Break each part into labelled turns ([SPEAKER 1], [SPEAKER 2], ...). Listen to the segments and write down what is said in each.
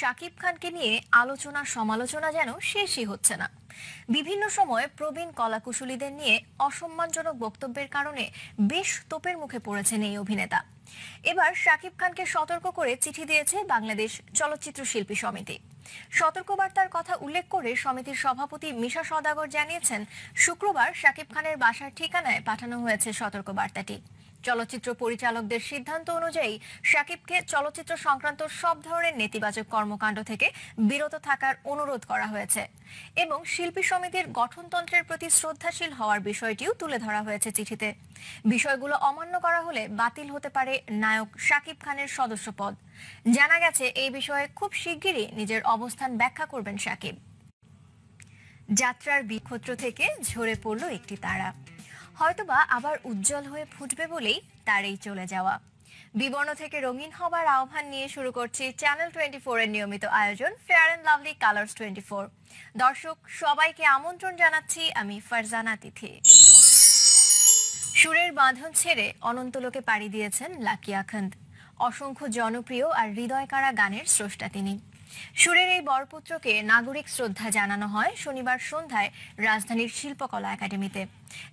[SPEAKER 1] শাকিব খানকে নিয়ে আলোচনা, সমালোচনা যেন শেষই হচ্ছে না। বিভিন্ন সময়ে প্রবীণ কলাকুশলীদের নিয়ে অসম্মানজনক বক্তব্যের কারণে বেশ তোপের মুখে পড়েছেন এই অভিনেতা। এবার শাকিব খানকে সতর্ক করে চিঠি দিয়েছে বাংলাদেশ চলচ্চিত্র শিল্পী সমিতি। সতর্কবার্তার কথা উল্লেখ করে সমিতির সভাপতি মিশা সদাগর জানিয়েছেন, শুক্রবার শাকিব খানের বাসার ঠিকানায় পাঠানো হয়েছে সতর্কবার্তাটি। চলচ্চিত্র পরিচালকদের সিদ্ধান্ত অনুযায়ী সাকিবকে চলচ্চিত্র সংক্রান্ত সব ধরনের নেতিবাচক কর্মকাণ্ড থেকে বিরত থাকার অনুরোধ করা হয়েছে এবং শিল্পী সমিতির গঠনতন্ত্রের প্রতি শ্রদ্ধাশীল হওয়ার বিষয়টিও তুলে ধরা হয়েছে চিঠিতে। বিষয়গুলো অমান্য করা হলে বাতিল হতে পারে নায়ক শাকিব খানের সদস্য পদ জানা গেছে, এই বিষয়ে খুব শিগগিরই নিজের অবস্থান ব্যাখ্যা করবেন সাকিব যাত্রার বিক্ষত্র থেকে ঝরে পড়ল একটি তারা। হয়তোবা আবার উজ্জ্বল হয়ে ফুটবে বলেই তারই চলে যাওয়া। বিবর্ণ থেকে রঙিন হবার আহ্বান নিয়ে শুরু করছি চ্যানেল টোয়েন্টি এর নিয়মিত আয়োজন Fair and Lovely colours twenty দর্শক, সবাইকে আমন্ত্রণ জানাচ্ছি আমি ফারজানা তিথি। সুরের বাঁধন ছেড়ে অনন্তলোকে পাড়ি দিয়েছেন লাকি আখন্দ। অসংখ্য জনপ্রিয় আর হৃদয়কাড়া গানের স্রষ্টা তিনি। সুরের এই বরপুত্রকে নাগরিক শ্রদ্ধা জানানো হয় শনিবার সন্ধ্যায় রাজধানীর শিল্পকলা একাডেমিতে।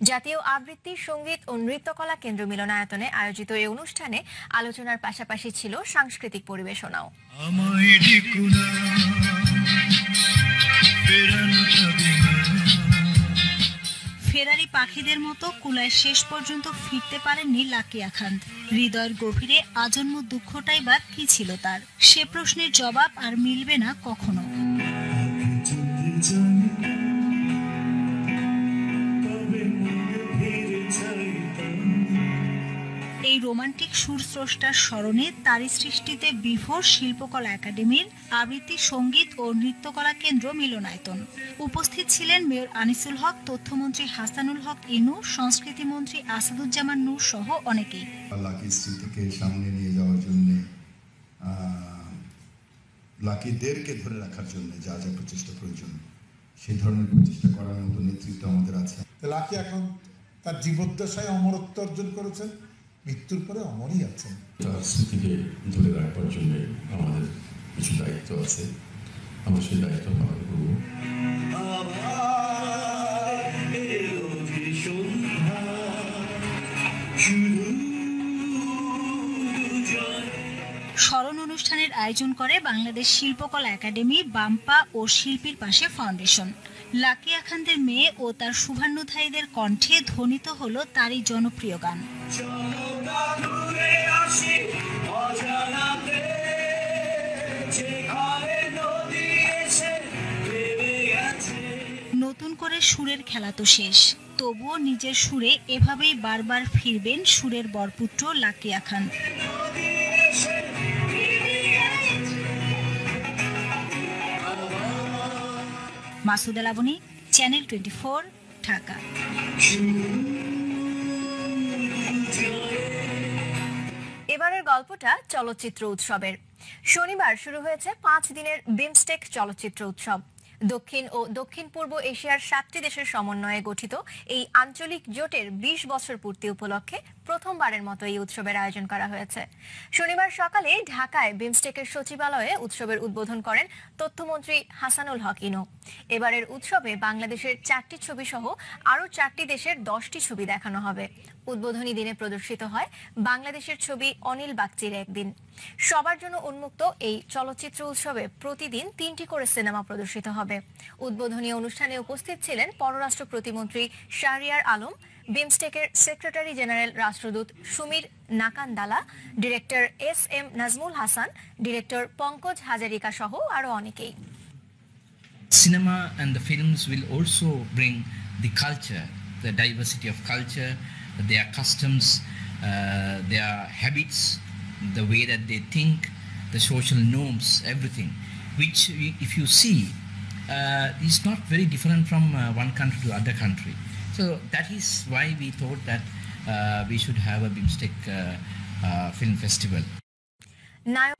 [SPEAKER 1] জাতীয় আবৃত্তি সংগীত ও নৃত্যকলা কেন্দ্র মিলনায়তনে আয়োজিত এই অনুষ্ঠানে আলোচনার পাশাপাশি ছিল সাংস্কৃতিক পরিবেশনাও।
[SPEAKER 2] ফেরারি পাখিদের মতো কুলায় শেষ পর্যন্ত ফিরতে পারেননি লাকিয়া খান হৃদয়ের গভীরে আজন্ম দুঃখটাই বা কি ছিল তার? সে প্রশ্নের জবাব আর মিলবে না কখনো। সুরস্রষ্টার স্মরণে তারই সৃষ্টিতে বিভোর শিল্পকলা একাডেমির আবৃত্তি সংগীত ও নৃত্যকলা কেন্দ্র মিলনায়তন। উপস্থিত ছিলেন মেয়র আনিসুল হক তথ্যমন্ত্রী হাসানুল হক ইনু সংস্কৃতি মন্ত্রী আসাদুজ্জামান নূর সহ অনেকেই।
[SPEAKER 3] লাকি স্মৃতিকে সামনে নিয়ে যাওয়ার জন্য লাকিদেরকে ধরে রাখার জন্য যা যা প্রচেষ্টা প্রয়োজন সেই ধরনের প্রচেষ্টা করার মতো নেতৃত্ব আমাদের আছে।
[SPEAKER 4] লাকি এখন তার জীবদ্দশায় অমরত্ব অর্জন করেছেন। মৃত্যুর পরে অমরই আছেন।
[SPEAKER 5] তার স্মৃতিকে ধরে রাখবার জন্য আমাদের কিছু দায়িত্ব আছে। আমরা সেই দায়িত্ব পালন করব।
[SPEAKER 2] আয়োজন করে বাংলাদেশ শিল্পকলা একাডেমি, বাম্পা ও শিল্পীর পাশে ফাউন্ডেশন। লাকি আখানদের মেয়ে ও তার শুভান্নুধায়ীদের কণ্ঠে ধ্বনিত হল তারই জনপ্রিয় গান। নতুন করে সুরের খেলা তো শেষ, তবুও নিজের সুরে এভাবেই বারবার ফিরবেন সুরের বরপুত্র Lakiya Khan Masud Alaboni channel twenty four Dhaka.
[SPEAKER 1] এবারের গল্পটা চলচ্চিত্র উৎসবের। শনিবার শুরু হয়েছে পাঁচ দিনের বিমস্টেক চলচ্চিত্র উৎসব। দক্ষিণ ও দক্ষিণ পূর্ব এশিয়ার সাতটি দেশের সমন্বয়ে গঠিত এই আঞ্চলিক জোটের ২০ বছর পূর্তি উপলক্ষে প্রথমবারের মতো এই উৎসবের আয়োজন করা হয়েছে। শনিবার সকালে ঢাকায় বিমস্টেকের সচিবালয়ে উৎসবের উদ্বোধন করেন তথ্যমন্ত্রী হাসানুল হক ইনো। এবারের উৎসবে বাংলাদেশের চারটি ছবি সহ আরও চারটি দেশের দশটি ছবি দেখানো হবে। উদ্বোধনী দিনে প্রদর্শিত হয় বাংলাদেশের ছবি অনিল বাগচির একদিন। সবার জন্য উন্মুক্ত এই চলচ্চিত্র উৎসবে প্রতিদিন তিনটি করে সিনেমা প্রদর্শিত হবে। উদ্বোধনী অনুষ্ঠানে উপস্থিত ছিলেন পররাষ্ট্র প্রতিমন্ত্রী শাহরিয়ার আলম বিমস্টেকের সেক্রেটারি জেনারেল রাষ্ট্রদূত Sumith Nakandala director S M Nazmul Hasan director Pankaj Hazarika সহ আরও অনেকেই
[SPEAKER 6] Cinema and the films will also bring the culture, the diversity of culture, their customs, uh, their habits, the way that they think, the social norms, everything, which if you see uh, is not very different from uh, one country to other country. So that is why we thought that uh, we should have a BIMSTEC uh, uh, film festival.
[SPEAKER 1] Now.